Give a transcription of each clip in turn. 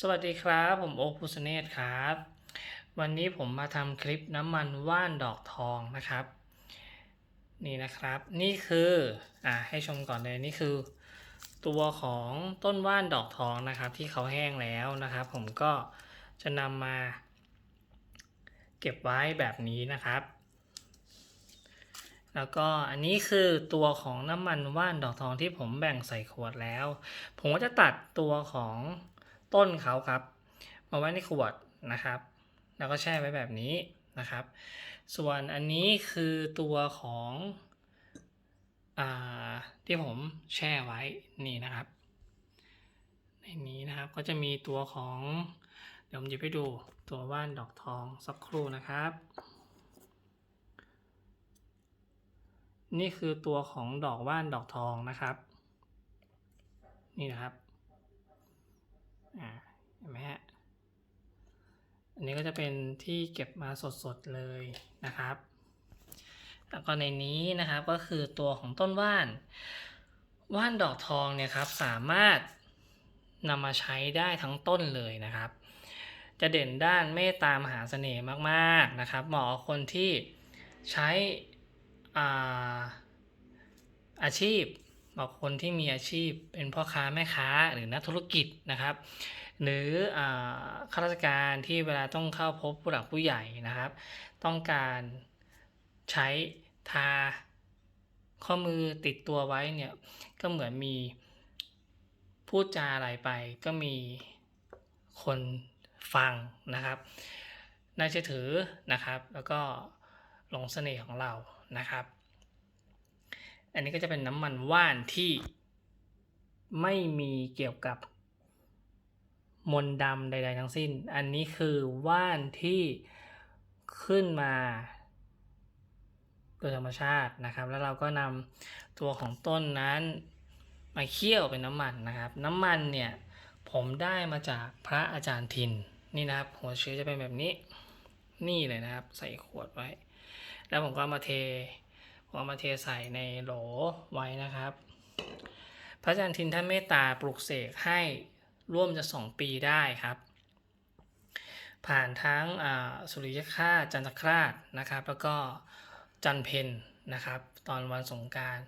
สวัสดีครับ ผมโอ๊คพุสเนตครับ วันนี้ผมมาทำคลิปน้ำมันว่านดอกทองนะครับ นี่นะครับนี่คืออ่าให้ชมก่อนเลยนี่คือ ตัวของต้นว่านดอกทองนะครับ ที่เขาแห้งแล้วนะครับ ผมก็จะนำมา เก็บไว้แบบนี้นะครับ แล้วก็อันนี้คือตัวของน้ำมันว่านดอกทองที่ผมแบ่งใส่ขวดแล้ว ผมก็จะตัดตัวของ ต้นเขาครับ มาไว้ในขวดนะครับ แล้วก็แช่ไว้แบบนี้นะครับ ส่วนอันนี้คือตัวของอที่ผมแช่ไว้นี่นะครับ ในนี้นะครับก็จะมีตัวของเดี๋ยวผมหยิบให้ดูตัวว่านดอกทองสักครู่นะครับ นี่คือตัวของดอกว่านดอกทองนะครับ นี่นะครับ อ่าเห็นไหมฮะอันนี้ก็จะเป็นที่เก็บมาสดๆเลยนะครับ แล้วก็ในนี้นะครับก็คือตัวของต้นว่าน ว่านดอกทองเนี่ยครับสามารถนำมาใช้ได้ทั้งต้นเลยนะครับ จะเด่นด้านเมตตามหาเสน่ห์มากๆนะครับ เหมาะกับคนที่ใช้อาอาชีพ กับคนที่มีอาชีพเป็นพ่อค้าแม่ค้าหรือนักธุรกิจนะครับ หรืออข้าราชการที่เวลาต้องเข้าพบผู้หลักผู้ใหญ่นะครับ ต้องการใช้ทาข้อมือติดตัวไว้เนี่ยก็เหมือนมีพูดจาอะไรไป ก็มีคนฟังนะครับน่าเชื่อถือนะครับ แล้วก็หลงเสน่ห์ของเรานะครับ อันนี้ก็จะเป็นน้ำมันว่านที่ไม่มีเกี่ยวกับมนดำใด ๆ ทั้งสิ้น อันนี้คือว่านที่ขึ้นมาโดยธรรมชาตินะครับ แล้วเราก็นำตัวของต้นนั้นมาเคี่ยวเป็นน้ำมันนะครับ น้ำมันเนี่ยผมได้มาจากพระอาจารย์ทินนี่นะครับ หัวเชื้อจะเป็นแบบนี้ นี่เลยนะครับ ใส่ขวดไว้ แล้วผมก็มาเท เอามาเทใส่ในโหลไว้นะครับ พระอาจารย์ทินท่านเมตตาปลุกเสกให้ร่วมจะสองปีได้ครับ ผ่านทั้งสุริยคราจันทคราสนะครับ แล้วก็จันเพนนะครับ ตอนวันสงการ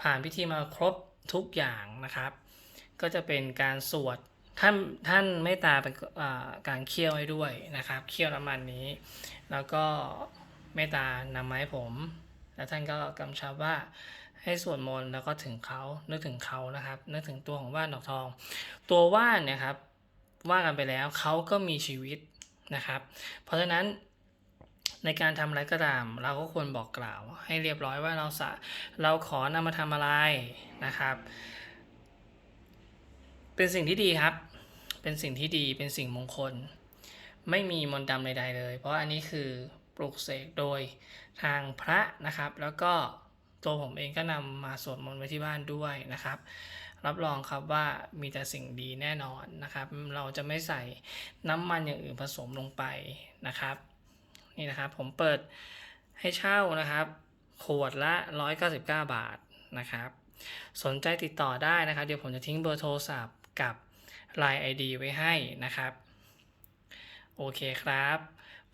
ผ่านพิธีมาครบทุกอย่างนะครับ ก็จะเป็นการสวดท่านท่านเมตตาเป็นการเคี่ยวให้ด้วยนะครับ เคี่ยวน้ำมันนี้ แล้วก็เมตตานำมาให้ผม แล้วท่านก็กำชับว่าให้สวดมนต์แล้วก็ถึงเขานึกถึงเขานะครับ นึกถึงตัวของว่านดอกทอง ตัวว่านเนี่ยครับว่ากันไปแล้วเขาก็มีชีวิตนะครับ เพราะฉะนั้นในการทำอะไรก็ตาม เราก็ควรบอกกล่าว ให้เรียบร้อยว่าเราสะเราขอนำมาทำอะไรนะครับ เป็นสิ่งที่ดีครับ เป็นสิ่งที่ดีเป็นสิ่งมงคล ไม่มีมนต์ดำใดๆเลย เพราะอันนี้คือ ปลูกเสกโดยทางพระนะครับ แล้วก็ตัวผมเองก็นำมาสวดมนต์ไว้ที่บ้านด้วยนะครับ รับรองครับว่ามีแต่สิ่งดีแน่นอนนะครับ เราจะไม่ใส่น้ำมันอย่างอื่นผสมลงไปนะครับ นี่นะครับผมเปิดให้เช่านะครับ ขวดละ 199 บาทนะครับ สนใจติดต่อได้นะครับ เดี๋ยวผมจะทิ้งเบอร์โทรศัพท์กับ Line ID ไว้ให้นะครับ โอเคครับ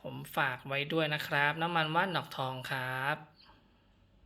ผมฝากไว้ด้วยนะครับ น้ำมันว่านดอกทองครับ